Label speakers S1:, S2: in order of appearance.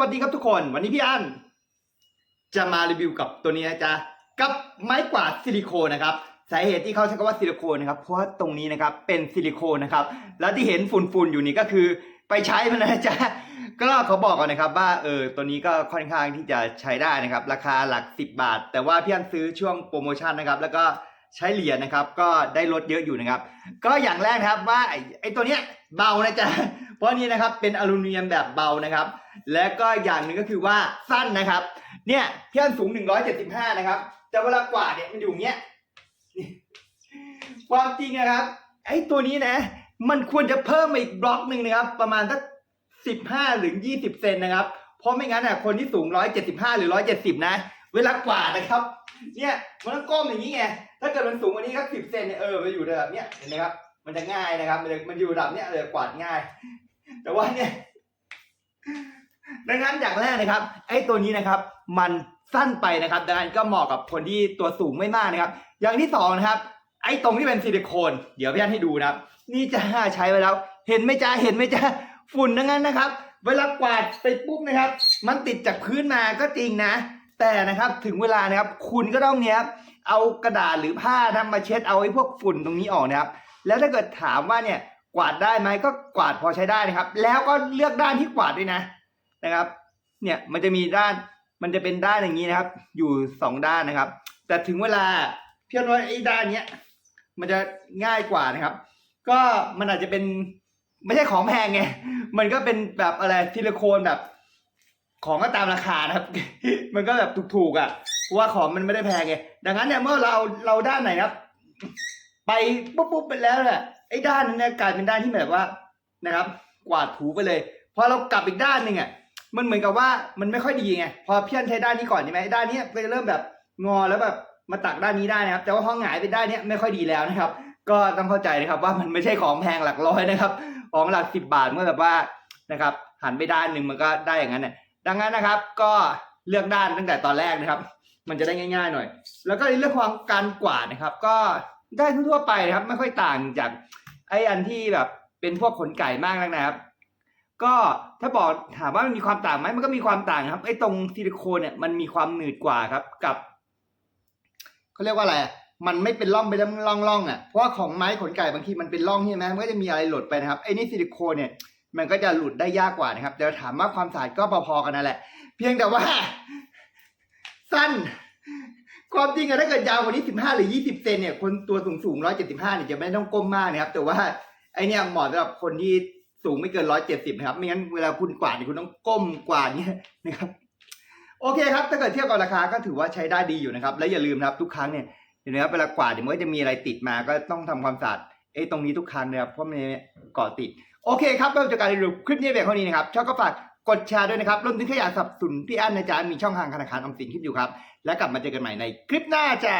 S1: วัสดีครับทุกคน วันนี้พี่อันจะมารีวิวกับตัวนี้นะจ๊ะกับไม้กวาดซิลิโคนนะครับสาเหตุที่เขาใช้คำว่าซิลิโคนนะครับเพราะว่าตรงนี้นะครับเป็นซิลิโคนนะครับ แล้วที่เห็นฝุ่นๆอยู่นี่ก็คือไปใช้มันนะจ๊ะก็เขาบอกก่อนนะครับว่าเออตัวนี้ก็ค่อนข้างที่จะใช้ได้นะครับ ราคาหลัก 10 บาท แต่ว่าพี่อันซื้อช่วงโปรโมชั่นนะครับ แล้วก็ใช้เหรียญนะครับ ก็ได้ลดเยอะอยู่นะครับ ก็อย่างแรกครับว่าไอ้ไอ้ตัวเนี้ยเบานะจ๊ะ เพราะนี่นะครับเป็นอลูมิเนียมแบบเบานะครับ และก็อย่างหนึ่งก็คือว่าสั้นนะครับ เนี่ยพี่อันสูง 175 นะครับ แต่เวลากวาดเนี่ยมันอยู่อย่างเงี้ยความจริงนะครับไอ้ตัวนี้นะ มันควรจะเพิ่มมาอีกบล็อกหนึ่งนะครับ ประมาณสัก 15 หรือ 20 เซนนะครับ เพราะไม่งั้นอะคนที่สูง 175 หรือ 170 นะ เวลากวาดนะครับ เนี่ยมันต้องก้มอย่างนี้ไงถ้าเกิดมันสูงกว่านี้สัก10 เซนเนี่ยเออมันอยู่ระดับเนี้ยเห็นไหมครับมันจะง่ายนะครับ มันมันอยู่ระดับเนี้ยเลยกวาดง่าย แต่ว่าเนี่ยดังนั้นอย่างแรกนะครับ ไอ้ตัวนี้นะครับ มันสั้นไปนะครับ ดังนั้นก็เหมาะกับคนที่ตัวสูงไม่มากนะครับ อย่างที่สองนะครับ ไอ้ตรงที่เป็นซิลิโคน เดี๋ยวพี่อันให้ดูนะครับ นี่จะใช้ไปแล้ว เห็นไหมจ๊ะเห็นไหมจ๊ะฝุ่นดังนั้นนะครับ เวลากวาดไปปุ๊บนะครับ มันติดจากพื้นมาก็จริงนะ แต่นะครับถึงเวลานะครับ คุณก็ต้องเนี้ยเอากระดาษหรือผ้านะมาเช็ดเอาไอ้พวกฝุ่นตรงนี้ออกนะครับ แล้วถ้าเกิดถามว่าเนี่ย กวาดได้ไหมก็กวาดพอใช้ได้นะครับ แล้วก็เลือกด้านที่กวาดด้วยนะนะครับ เนี่ยมันจะมีด้านมันจะเป็นด้านอย่างนี้นะครับ อยู่สองด้านนะครับ แต่ถึงเวลาเพียงว่าไอ้ด้านเนี้ยมันจะง่ายกว่านะครับ ก็มันอาจจะเป็นไม่ใช่ของแพงไงมันก็เป็นแบบอะไรซิลิโคนแบบ ของก็ตามราคานะครับ มันก็แบบถูกๆอะเพราะว่าของมันไม่ได้แพงไงดังนั้นเนี่ยเมื่อเราเราด้านไหนครับ ไปปุ๊บปุ๊บไปแล้วเนี่ยไอ้ด้านนั้นเนี่ยกลายเป็นด้านที่แบบว่านะครับ กวาดถูไปเลยพอเรากลับอีกด้านหนึ่งอะมันเหมือนกับว่ามันไม่ค่อยดีไงพอเพี่อนใช้ด้านนี้ก่อนใช่ไหมไอ้ด้านนี้ก็จะเริ่มแบบงอแล้วแบบมาตักด้านนี้ได้นะครับ แต่ว่าพอหงายไปด้านนี้ไม่ค่อยดีแล้วนะครับ ก็ต้องเข้าใจนะครับว่ามันไม่ใช่ของแพงหลักร้อยนะครับ ของหลักสิบบาทเมื่อแบบว่านะครับ หันไปด้านหนึ่งมันก็ได้อย่างนั้นเนี่ยดังนั้นนะครับ ก็เลือกด้านตั้งแต่ตอนแรกนะครับ มันจะได้ง่าย ๆ หน่อย แล้วก็ในเรื่องของการกวาดนะครับ ก็ ได้ทั่วไปนะครับ ไม่ค่อยต่างจากไออันที่แบบเป็นพวกขนไก่มากนักนะครับ ก็ถ้าบอกถามว่ามันมีความต่างไหมมันก็มีความต่างครับไอตรงซิลิโคนเนี่ยมันมีความหนืดกว่าครับกับเขาเรียกว่าอะไรมันไม่เป็นร่องไปแล้วร่องร่องๆอะเพราะว่าของไม้ขนไก่บางทีมันเป็นร่องใช่ไหมมันก็จะมีอะไรหลุดไปนะครับไอ้นี่ซิลิโคนเนี่ยมันก็จะหลุดได้ยากกว่านะครับแต่ถามว่าความสะอาดก็พอๆกันนั่นแหละ เพียงแต่ว่าสั้น ความจริงอะถ้าเกิดยาวกว่านี้สิบห้าหรือยี่สิบเซนเนี่ยคนตัวสูงสูงร้อยเจ็ดสิบห้าเนี่ยจะไม่ต้องก้มมากนะครับ แต่ว่าไอเนี่ยเหมาะสำหรับคนที่สูงไม่เกินร้อยเจ็ดสิบนะครับ ไม่งั้นเวลาคุณกวาดเนี่ยคุณต้องก้มกวาดเนี่ยนะครับ โอเคครับ ถ้าเกิดเทียบกับราคาก็ถือว่าใช้ได้ดีอยู่นะครับ และอย่าลืมนะครับทุกครั้งเนี่ยเห็นไหมครับเวลากวาดเดี๋ยวมันก็จะมีอะไรติดมาก็ต้องทำความสะอาดไอ้ตรงนี้ทุกครั้งนะครับเพราะมันเกาะติด โอเคครับก็จากการรีวิวคลิปนี้แบบเท่านี้นะครับชอบก็ฝาก กดแชร์ด้วยนะครับรวมถึงขยะสับสนุนพี่อันนะจ๊ะมีช่องทางธนาคารออมสินขึ้นอยู่ครับ แล้วกลับมาเจอกันใหม่ในคลิปหน้าจ้า